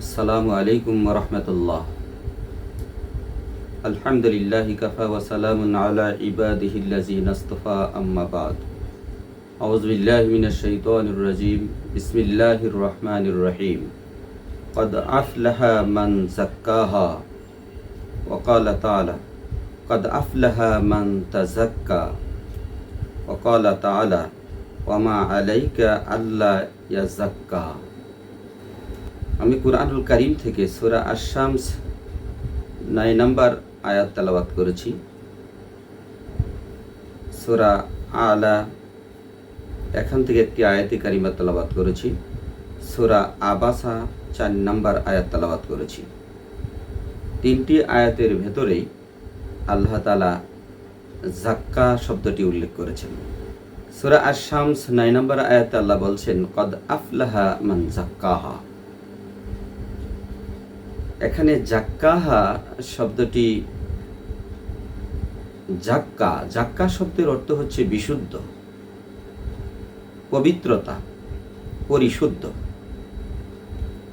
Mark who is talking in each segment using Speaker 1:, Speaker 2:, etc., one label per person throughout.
Speaker 1: السلام عليكم ورحمة الله. الحمد لله كفى وسلام على عباده الذين اصطفى أما بعد. أعوذ بالله من الشيطان الرجيم. بسم الله الرحمن الرحيم. قد أفلح من زكاها. وقال تعالى قد أفلح من تزكى. وقال تعالى وما عليك ألا يزكى. আমি কুরআনুল করিম থেকে সূরা আশ-শামস নয় নম্বর আয়াত তেলাওয়াত করেছি। সূরা আলা এখান থেকে একটি আয়াতি কারিমা তেলাওয়াত করেছি। সূরা আবাসা চার নম্বর আয়াত তেলাওয়াত করেছি। তিনটি আয়াতের ভেতরেই আল্লাহ তালা জাক্কা শব্দটি উল্লেখ করেছেন। সূরা আশ-শামস নয় নম্বর আয়াতে আল্লাহ বলছেন, কদ আফলাহা মান জাক্কাহা এখানে জাক্কাহা শব্দটি জাক্কা জাক্কা শব্দের অর্থ হচ্ছে বিশুদ্ধ, পবিত্রতা, পরিশুদ্ধ।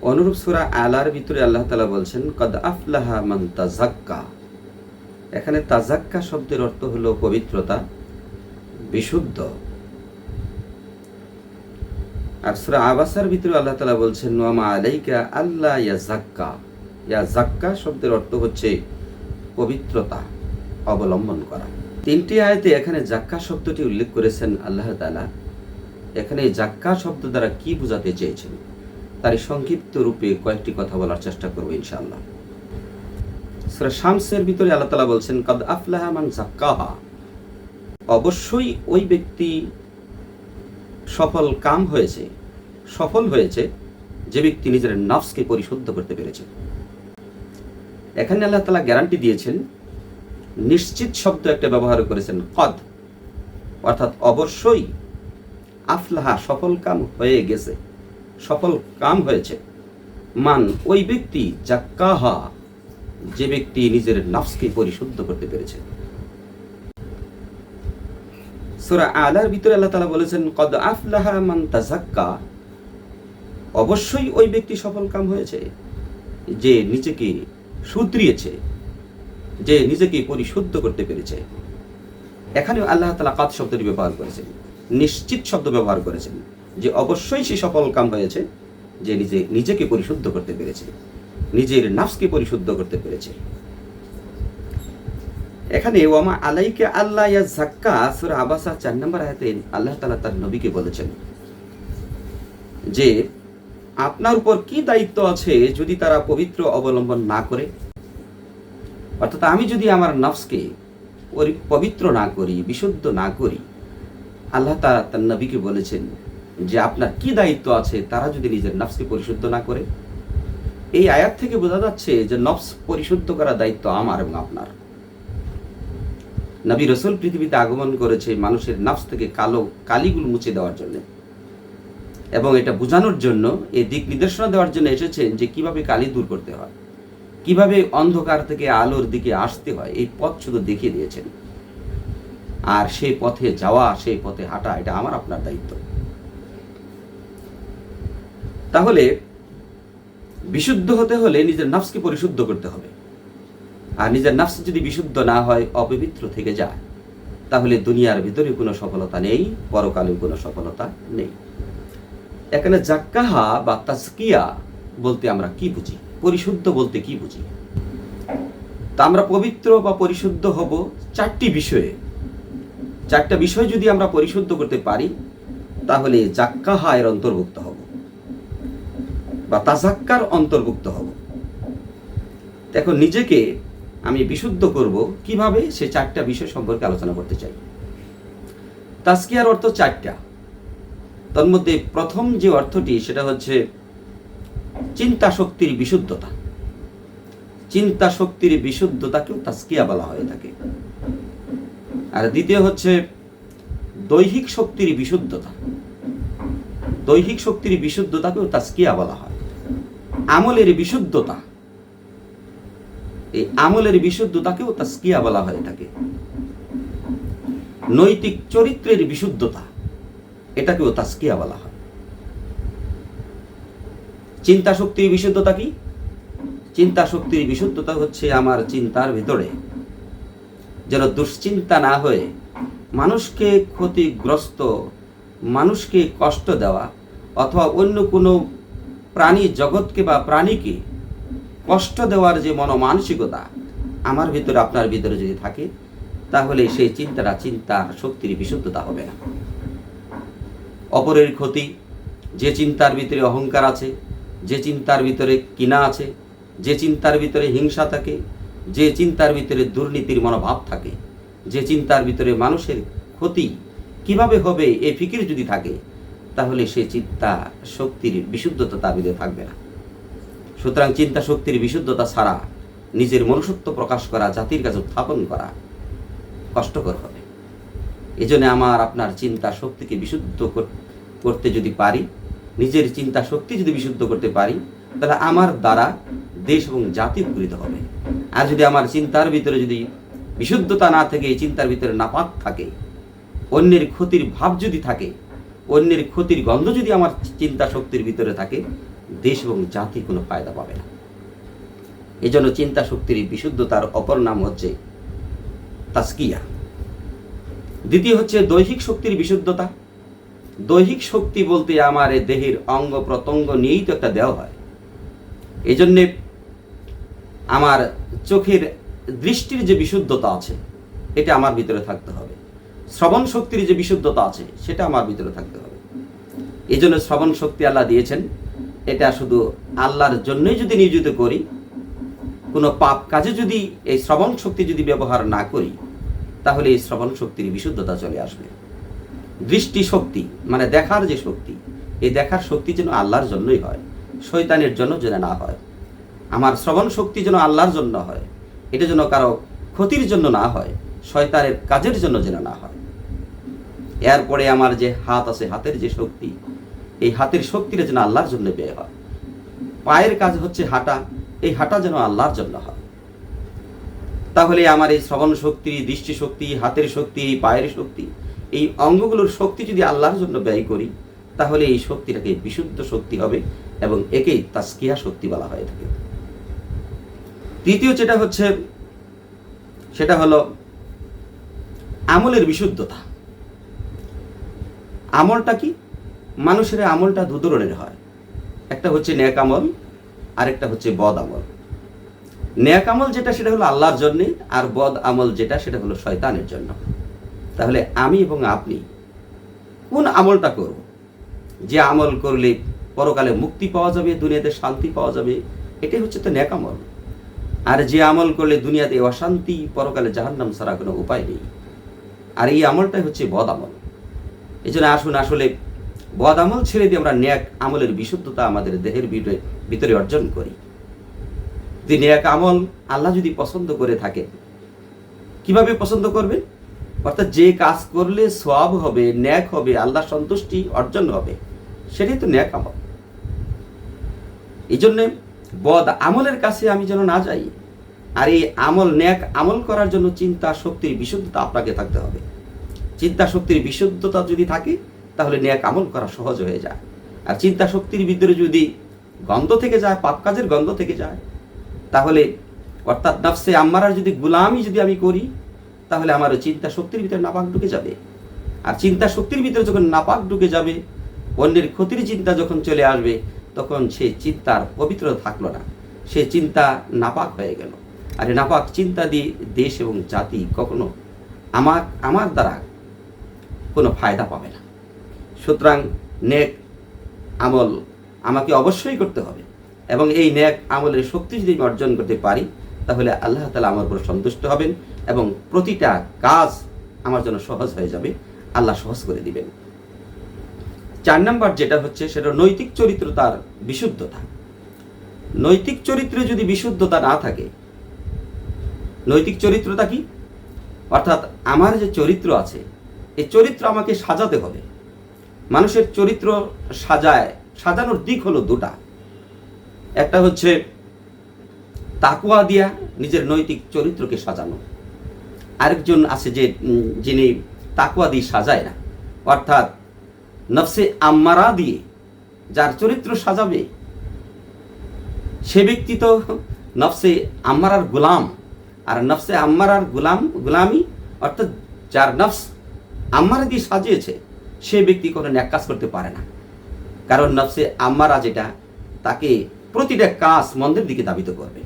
Speaker 1: অনুরূপ সুরা আলার ভিতরে আল্লাহ তালা বলছেন, কদ আফলাহা মান তাজাক্কা এখানে তাজাক্কা শব্দের অর্থ হলো পবিত্রতা, বিশুদ্ধ। আর সুরা আবাসার ভিতরে আল্লাহ তালা বলছেন নোয়ামা আলাইকা আল্লাহ ইয়া জাক্কা ইয়া জাক্কা শব্দের অর্থ হচ্ছে পবিত্রতা, অবলম্বন করা। তিনটি আয়তে এখানে জাক্কা শব্দটি উল্লেখ করেছেন আল্লাহ তালা এখানে জাক্কা শব্দ দ্বারা কি বোঝাতে চেয়েছেন? তার সংক্ষিপ্ত রূপে কয়েকটি কথা বলার চেষ্টা করব ইনশাআল্লাহ। সুরা শামসের ভিতরে আল্লাহ তালা বলছেন, কদ আফলাহা মান জাক্কাহা অবশ্যই ওই ব্যক্তি সফল কাম হয়েছে, সফল হয়েছে যে ব্যক্তি নিজের নফসকে পরিশুদ্ধ করতে পেরেছে। এখানে আল্লাহ তালা গ্যারান্টি দিয়েছেন, নিশ্চিত শব্দ একটা ব্যবহার করেছেন, কদ। অর্থাৎ অবশ্যই আফলাহা, সফল কাম হয়ে গেছে, সফল কাম হয়েছে। মান ওই ব্যক্তি জাক্কাহা যে ব্যক্তি নিজের নফসকে পরিশুদ্ধ করতে পেরেছে। সুরা আলার ভিতরে আল্লাহ তালা বলেছেন, কদ আফলাহা মান তাজাক্কা অবশ্যই ওই ব্যক্তি সফল কাম হয়েছে, যে নিজেকে শুধরিয়েছে, যে নিজেকে পরিশুদ্ধ করতে পেরেছে। এখানে আল্লাহ তালা কাত শব্দটি ব্যবহার করেছেন, নিশ্চিত শব্দ ব্যবহার করেছেন, যে অবশ্যই সে সফল কাম হয়েছে, যে নিজে, নিজেকে পরিশুদ্ধ করতে পেরেছে, নিজের নাফসকে পরিশুদ্ধ করতে পেরেছে। এখানে ওয়ামা আলাইকে আল্লাহ ইয়া জাক্কা সুরা আবাসা চার নম্বর আয়াতে আল্লাহ তালা তার নবীকে বলেছেন যে আপনার উপর কি দায়িত্ব আছে যদি তারা পবিত্র অবলম্বন না করে? অর্থাৎ আমি যদি আমার নফসকে পবিত্র না করি, বিশুদ্ধ না করি, আল্লাহ তারা তার নবীকে বলেছেন যে আপনার কি দায়িত্ব আছে তারা যদি নিজের নফসকে পরিশুদ্ধ না করে? এই আয়াত থেকে বোঝা যাচ্ছে যে নফস পরিশুদ্ধ করার দায়িত্ব আমার এবং আপনার। নবী রসুল পৃথিবীতে আগমন করেছে মানুষের নফস থেকে কালো, কালিগুলো মুছে দেওয়ার জন্য। এবং এটা বোঝানোর জন্য, এই দিক নির্দেশনা দেওয়ার জন্য এসেছেন যে কীভাবে কালি দূর করতে হয়, কীভাবে অন্ধকার থেকে আলোর দিকে আসতে হয়, এই পথ শুধু দেখিয়ে দিয়েছেন। আর সেই পথে যাওয়া, সেই পথে হাঁটা, এটা আমার আপনার দায়িত্ব। তাহলে, বিশুদ্ধ হতে হলে নিজের নফসকে পরিশুদ্ধ করতে হবে। আর নিজের নফস যদি বিশুদ্ধ না হয়, অপবিত্র থেকে যায়। তাহলে দুনিয়ার ভিতরে কোনো সফলতা নেই, পরকালেও কোনো সফলতা নেই। এখানে জাক্কাহা বা তাজকিয়া বলতে আমরা কি বুঝি? পরিশুদ্ধ বলতে কি বুঝি? তা আমরা পবিত্র বা পরিশুদ্ধ হব চারটি বিষয়ে। চারটা বিষয় যদি আমরা পরিশুদ্ধ করতে পারি, তাহলে জাক্কাহা এর অন্তর্ভুক্ত হব বা তাজাক্কার অন্তর্ভুক্ত হব। দেখো, নিজেকে আমি বিশুদ্ধ করব কীভাবে? সে চারটা বিষয় সম্পর্কে আলোচনা করতে চাই। তাস্কিয়ার অর্থ চারটা। তার মধ্যে প্রথম যে অর্থটি, সেটা হচ্ছে চিন্তা শক্তির বিশুদ্ধতা। চিন্তা শক্তির বিশুদ্ধতাকেও তাস্কিয়া বলা হয়ে থাকে আর দ্বিতীয় হচ্ছে দৈহিক শক্তির বিশুদ্ধতা। দৈহিক শক্তির বিশুদ্ধতাকেও তাস্কিয়া বলা হয়। আমলের বিশুদ্ধতা। এই আমলের বিশুদ্ধতাকেও তাস্কিয়া বলা হয়ে থাকে নৈতিক চরিত্রের বিশুদ্ধতা। এটাকেও তাস্কিয়া বলা হয়। চিন্তা শক্তির বিশুদ্ধতা কি? চিন্তা শক্তির বিশুদ্ধতা হচ্ছে আমার চিন্তার ভিতরে। যেন দুশ্চিন্তা না হয়ে মানুষকে ক্ষতিগ্রস্ত, মানুষকে কষ্ট দেওয়া অথবা অন্য কোনো প্রাণী জগৎকে বা প্রাণীকে কষ্ট দেওয়ার যে মনোমানসিকতা আমার ভিতরে, আপনার ভিতরে যদি থাকে, তাহলে সেই চিন্তাটা, চিন্তার শক্তির বিশুদ্ধতা হবে না। অপরের ক্ষতি, যে চিন্তার ভিতরে অহংকার আছে, যে চিন্তার ভিতরে কিনা আছে, যে চিন্তার ভিতরে হিংসা থাকে, যে চিন্তার ভিতরে দুর্নীতির মনোভাব থাকে, যে চিন্তার ভিতরে মানুষের ক্ষতি কীভাবে হবে, এ ফিকির যদি থাকে, তাহলে সে চিন্তা শক্তির বিশুদ্ধতা তার ভিতরে থাকবে না। সুতরাং চিন্তা শক্তির বিশুদ্ধতা ছাড়া নিজের মনুষ্যত্ব প্রকাশ করা, জাতির কাছে উত্থাপন করা কষ্টকর হবে। এই জন্য আমার আপনার চিন্তা শক্তিকে বিশুদ্ধ করতে যদি পারি, নিজের চিন্তা শক্তি যদি বিশুদ্ধ করতে পারি, তাহলে আমার দ্বারা দেশ এবং জাতি উপকৃত হবে। আর যদি আমার চিন্তার ভিতরে যদি বিশুদ্ধতা না থেকে, এই চিন্তার ভিতরে নাপাক থাকে, অন্যের ক্ষতির ভাব যদি থাকে, অন্যের ক্ষতির গন্ধ যদি আমার চিন্তা শক্তির ভিতরে থাকে, দেশ এবং জাতি কোনো ফায়দা পাবে না। এই জন্য চিন্তা শক্তির বিশুদ্ধতার অপর নাম হচ্ছে তাস্কিয়া। দ্বিতীয় হচ্ছে দৈহিক শক্তির বিশুদ্ধতা। দৈহিক শক্তি বলতে আমার এ দেহের অঙ্গ প্রত্যঙ্গ নিয়েই তো একটা দেহ হয়। এই জন্যে আমার চোখের দৃষ্টির যে বিশুদ্ধতা আছে, এটা আমার ভিতরে থাকতে হবে। শ্রবণ শক্তির যে বিশুদ্ধতা আছে, সেটা আমার ভিতরে থাকতে হবে। এই জন্য শ্রবণ শক্তি আল্লাহ দিয়েছেন। এটা শুধু আল্লাহর জন্যই যদি নিয়োজিত করি, কোনো পাপ কাজে যদি এই শ্রবণ শক্তি যদি ব্যবহার না করি তাহলে এই শ্রবণ শক্তির বিশুদ্ধতা চলে আসবে। দৃষ্টি শক্তি মানে দেখার যে শক্তি, এই দেখার শক্তি যেন আল্লাহর জন্যই হয় শৈতানের জন্য যেন না হয়। আমার শ্রবণ শক্তি যেন আল্লাহর জন্য হয়, এটা যেন কারও ক্ষতির জন্য না হয়, শয়তানের কাজের জন্য যেন না হয়। এরপরে আমার যে হাত আছে, হাতের যে শক্তি, এই হাতের শক্তিটা যেন আল্লাহর জন্য ব্যয় হয়। পায়ের কাজ হচ্ছে হাঁটা, এই হাঁটা যেন আল্লাহর জন্য হয়। তাহলে আমার এই শ্রবণ শক্তি, দৃষ্টি শক্তি, হাতের শক্তি পায়ের শক্তি, এই অঙ্গগুলোর শক্তি যদি আল্লাহর জন্য ব্যয় করি, তাহলে এই শক্তিটাকে বিশুদ্ধ শক্তি হবে এবং একেই তাস্কিয়া শক্তি বলা হয়ে থাকে। তৃতীয় যেটা হচ্ছে, সেটা হলো আমলের বিশুদ্ধতা। আমলটা কি? মানুষের আমলটা দু ধরনের হয়। একটা হচ্ছে ন্যাক আমল, আরেকটা হচ্ছে বদ আমল। ন্যাক আমল যেটা, সেটা হলো আল্লাহর জন্যে, আর বদ আমল যেটা, সেটা হলো শয়তানের জন্য। তাহলে আমি এবং আপনি কোন আমলটা করব? যে আমল করলে পরকালে মুক্তি পাওয়া যাবে, দুনিয়াতে শান্তি পাওয়া যাবে, এটাই হচ্ছে তো ন্যাক আমল। আর যে আমল করলে দুনিয়াতে অশান্তি, পরকালে জাহান্নাম ছাড়া কোনো উপায় নেই। আর এই আমলটাই হচ্ছে বদ আমল। এই জন্য আসুন আসলে বদ আমল ছেড়ে দিয়ে আমরা ন্যাক আমলের বিশুদ্ধতা আমাদের দেহের ভিতরে অর্জন করি। যদি ন্যাক আমল আল্লাহ যদি পছন্দ করে থাকে। কীভাবে পছন্দ করবেন অর্থাৎ যে কাজ করলে সব হবে, ন্যাক হবে, আল্লাহ সন্তুষ্টি অর্জন হবে, সেটাই তো ন্যাক আমল। এই জন্যে বদ আমলের কাছে আমি যেন না যাই, আর এই আমল ন্যাক আমল করার জন্য চিন্তা শক্তির বিশুদ্ধতা আপনাকে থাকতে হবে। চিন্তা শক্তির বিশুদ্ধতা যদি থাকে, তাহলে ন্যাক আমল করা সহজ হয়ে যায়। আর চিন্তা শক্তির ভিতরে যদি গন্ধ থেকে যায়, পাপ কাজের গন্ধ থেকে যায় তাহলে, অর্থাৎ নফসে আম্মারার যদি গুলামি যদি আমি করি, তাহলে আমার চিন্তা শক্তির ভিতরে নাপাক ঢুকে যাবে। আর চিন্তা শক্তির ভিতরে যখন নাপাক ঢুকে যাবে, অন্যের ক্ষতির চিন্তা যখন চলে আসবে, তখন সে চিন্তার পবিত্র থাকল না। সে চিন্তা নাপাক হয়ে গেল। আর নাপাক চিন্তা দিয়ে দেশ এবং জাতি কখনো আমার আমার দ্বারা কোনো ফায়দা পাবে না। সুতরাং নেক আমল আমাকে অবশ্যই করতে হবে। এবং এই ন্যাক আমলের শক্তি যদি আমি অর্জন করতে পারি, তাহলে আল্লাহ তালা আমার উপর সন্তুষ্ট হবেন এবং প্রতিটা কাজ আমার জন্য সহজ হয়ে যাবে। আল্লাহ সহজ করে দিবেন। চার নাম্বার যেটা হচ্ছে, সেটা নৈতিক চরিত্র তার বিশুদ্ধতা। নৈতিক চরিত্রে যদি বিশুদ্ধতা না থাকে, নৈতিক চরিত্রটা কি? অর্থাৎ আমার যে চরিত্র আছে, এই চরিত্র আমাকে সাজাতে হবে। মানুষের চরিত্র সাজায়, সাজানোর দিক হলো দুটা। একটা হচ্ছে তাকুয়া দিয়া নিজের নৈতিক চরিত্রকে সাজানো। আরেকজন আছে যে যিনি তাকুয়া দিয়ে সাজায় না। অর্থাৎ নফসে আম্মারা দিয়ে যার চরিত্র সাজাবে, সে ব্যক্তি তো নফসে আম্মারার গোলাম। আর নফসে আম্মারার গোলাম, গোলামি, অর্থাৎ যার নফস আম্মারা দিয়ে সাজিয়েছে, সে ব্যক্তি কোনো ন্যাক কাজ করতে পারে না। কারণ নফসে আম্মারা যেটা, তাকে প্রতিটা কাজ মন্দের দিকে দাবিত করবে।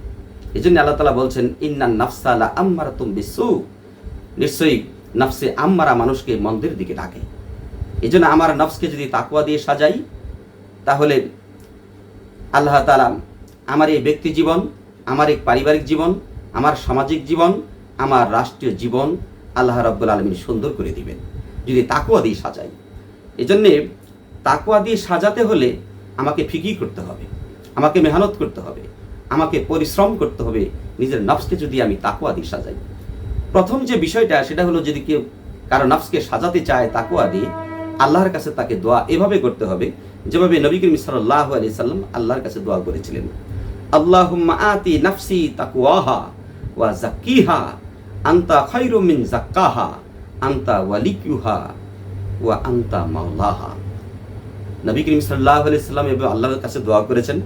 Speaker 1: এই জন্য আল্লাহ তালা বলছেন ইন্নান নফসালা আম্মারা তুম বিশ্বু নিশ্চয়ই নফসে আম্মারা মানুষকে মন্দের দিকে ডাকে এই জন্য আমার নফসকে যদি তাকুয়া দিয়ে সাজাই, তাহলে আল্লাহ তালা আমার এই ব্যক্তি জীবন, আমার এই পারিবারিক জীবন, আমার সামাজিক জীবন, আমার রাষ্ট্রীয় জীবন আল্লাহ রব্বুল আলমিন সুন্দর করে দিবেন, যদি তাকুয়া দিয়ে সাজাই। এই জন্যে তাকুয়া দিয়ে সাজাতে হলে আমাকে ফিকি করতে হবে। আমাকে মেহনত করতে হবে, আমাকে পরিশ্রম করতে হবে, নিজের নফসকে যদি আমি তাকুয়া দিয়ে সাজাই। প্রথম যে বিষয়টা, সেটা হলো যদি কেউ কারও নফসকে সাজাতে চায় তাকুয়া দিয়ে, আল্লাহর কাছে তাকে দোয়া এভাবে করতে হবে, যেভাবে নবী করিম সাল্লাহ আলি সাল্লাম আল্লাহর কাছে দোয়া করেছিলেন। আল্লাহুম্মা আতি নাফসি তাকুয়াহা ওয়া জাক্কিহা আন্তা খায়রু মিন জাক্কাহা আন্তা ওয়ালিকুহা ওয়া আন্তা মাওলাহা। নবী করিম সাল্লাহ আলি সাল্লাম এবং আল্লাহর কাছে দোয়া করেছেন।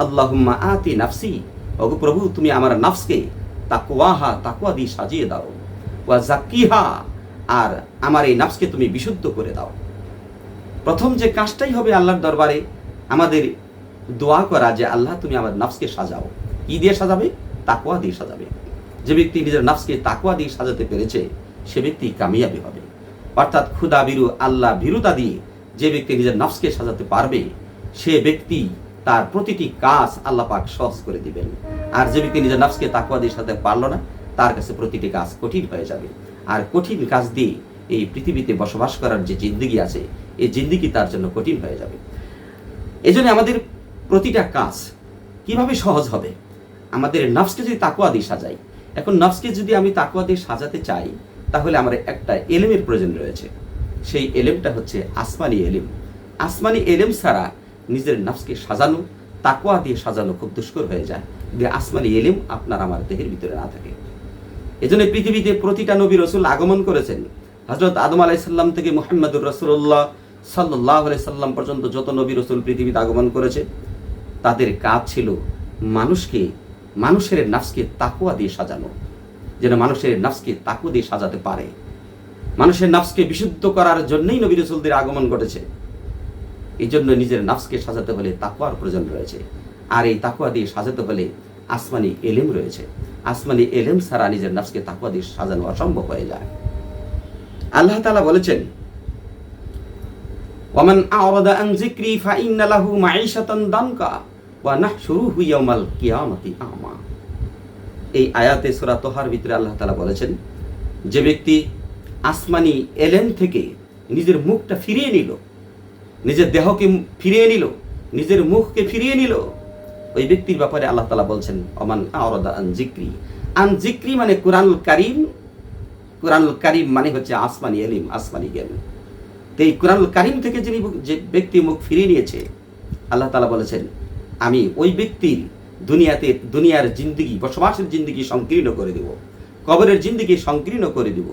Speaker 1: আল্লাহুম্মা আতি নাফসি। ওগো প্রভু, তুমি আমার নাফসকে তাকুয়াহা তাকুয়া দিয়ে সাজিয়ে দাও। ওয়া জাক্কিহা আর আমার এই নাফসকে তুমি বিশুদ্ধ করে দাও। প্রথম যে কাজটাই হবে আল্লাহর দরবারে, আমাদের দোয়া করা যে আল্লাহ, তুমি আমার নাফসকে সাজাও। কি দিয়ে সাজাবে? তাকুয়া দিয়ে সাজাবে। যে ব্যক্তি নিজের নাফসকে তাকুয়া দিয়ে সাজাতে পেরেছে, সে ব্যক্তি কামিয়াবি হবে। অর্থাৎ ক্ষুদা বিরু আল্লাহ ভীরুতা দিয়ে যে ব্যক্তি নিজের নাফসকে সাজাতে পারবে, সে ব্যক্তি তার প্রতিটি কাজ আল্লাহ পাক সহজ করে দিবেন। আর যে ব্যক্তি নিজের নাফসকে তাকুয়া দিয়ে সাজাতে পারল না, তার কাছে প্রতিটি কাজ কঠিন হয়ে যাবে। আর কঠিন কাজ দিয়ে এই পৃথিবীতে বসবাস করার যে জিন্দিগি আছে, এই জিন্দিগি তার জন্য কঠিন হয়ে যাবে। এই জন্য আমাদের প্রতিটা কাজ কীভাবে সহজ হবে? আমাদের নফসকে যদি তাকুয়া দিয়ে সাজাই, এখন নফসকে যদি আমি তাকুয়া দিয়ে সাজাতে চাই, তাহলে আমার একটা এলেমের প্রয়োজন রয়েছে। সেই এলেমটা হচ্ছে আসমানি এলেম। আসমানি এলেম ছাড়া নিজের নফসকে সাজানো তাকুয়া দিয়ে সাজানো খুব দুষ্কর হয়ে যায়। যে আসমানি এলেম আপনার আমার দেহের ভিতরে না থাকে। এজন্য পৃথিবীতে প্রতিটা নবী রসুল আগমন করেছেন। হজরত আদম আলাইসাল্লাম থেকে মোহাম্মদুর রসুল্লাহ সাল্লাহ সাল্লাম পর্যন্ত যত নবী রসুল পৃথিবীতে আগমন করেছে, তাদের কাজ ছিল মানুষকে, মানুষের নাফসকে তাকুয়া দিয়ে সাজানো। যেন মানুষের নাফসকে তাকু দিয়ে সাজাতে পারে। মানুষের নাফসকে বিশুদ্ধ করার জন্যই নবী রসুলদের আগমন ঘটেছে। এই জন্য নিজের নাফসকে সাজাতে হলে তাকুয়ার প্রয়োজন রয়েছে। আর এই তাকুয়া দিয়ে সাজাতে হলে আসমানি এলেম রয়েছে। আসমানি এলেম ছাড়া নিজের নাফসকে তাকুয়া দিয়ে সাজানো অসম্ভব হয়ে যায়। আল্লাহ তালা বলেছেন, ওয়ামান আওরাদা আন যিকরি ফাইন্না লাহু মাঈশাতান দানকা ওয়া নাহশুরুহু ইয়াওমাল কিয়ামাতি আমা। এই আয়াতে সূরা তোহার ভিতরে আল্লাহ তাআলা বলেছেন, যে ব্যক্তি আসমানি এলেন থেকে নিজের মুখটা ফিরিয়ে নিল নিজের দেহকে ফিরিয়ে নিল, নিজের মুখকে ফিরিয়ে নিল। ওই ব্যক্তির ব্যাপারে আল্লাহ তাআলা বলছেন অমান আওরাদা আন যিকরি আন জিক্রি মানে কুরআনুল কারীম কুরআনুল কারীম মানে হচ্ছে আসমানি এলিম, আসমানি জ্ঞান। তো এই কোরআন কারিম থেকে যিনি যে ব্যক্তি মুখ ফিরিয়ে নিয়েছে, আল্লাহ তালা বলেছেন, আমি ওই ব্যক্তির দুনিয়াতে, দুনিয়ার জিন্দগি, বসবাসের জিন্দগি সংকীর্ণ করে দেব, কবরের জিন্দগি সংকীর্ণ করে দেব,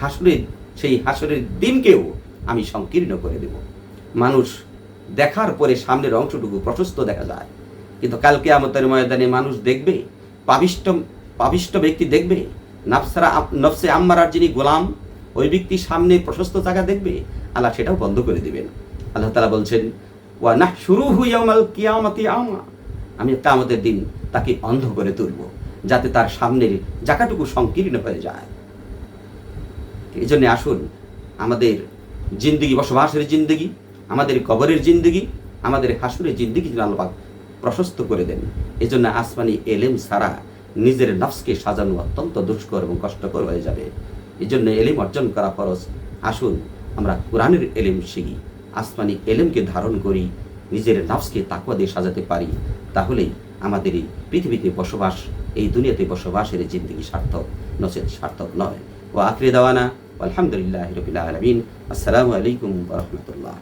Speaker 1: হাসরের, সেই হাসরের দিনকেও আমি সংকীর্ণ করে দেব। মানুষ দেখার পরে সামনের অংশটুকু প্রশস্ত দেখা যায়। কিন্তু কালকে আমাদের ময়দানে মানুষ দেখবে পাবিষ্ট পাবিষ্ট ব্যক্তি দেখবে, নাফসারা নফসে আম্মারার যিনি গোলাম, ওই ব্যক্তি সামনে প্রশস্ত জায়গা দেখবে, আল্লাহ সেটাও বন্ধ করে দিবেন। আল্লাহ তালা বলছেন, ওয়া না শুরু হুইয়ামাল কিয়ামতি আমা আমি কামতের দিন তাকে অন্ধ করে তুলব, যাতে তার সামনের জায়গাটুকু সংকীর্ণ হয়ে যায়। এই জন্য আসুন, আমাদের জিন্দগি, বসবাসের জিন্দগি আমাদের কবরের জিন্দগি, আমাদের হাসুরের জিন্দগি যেন আল্লাহ প্রশস্ত করে দেন। এই জন্য আসমানি এলেম ছাড়া নিজের নফসকে সাজানো অত্যন্ত দুষ্কর এবং কষ্টকর হয়ে যাবে। এই জন্য এলিম অর্জন করা ফরজ। আসুন, আমরা কোরআনের এলিম শিখি। আসমানি এলেমকে ধারণ করি, নিজের নফসকে তাকুয়া দিয়ে সাজাতে পারি। তাহলেই আমাদের এই পৃথিবীতে বসবাস, এই দুনিয়াতে বসবাসের জিন্দগি সার্থক নচেত সার্থক নয়। ও আখরে দাওয়ানা আলহামদুলিল্লাহ রবিল আসসালামু আলাইকুম রহমতুল্লাহ।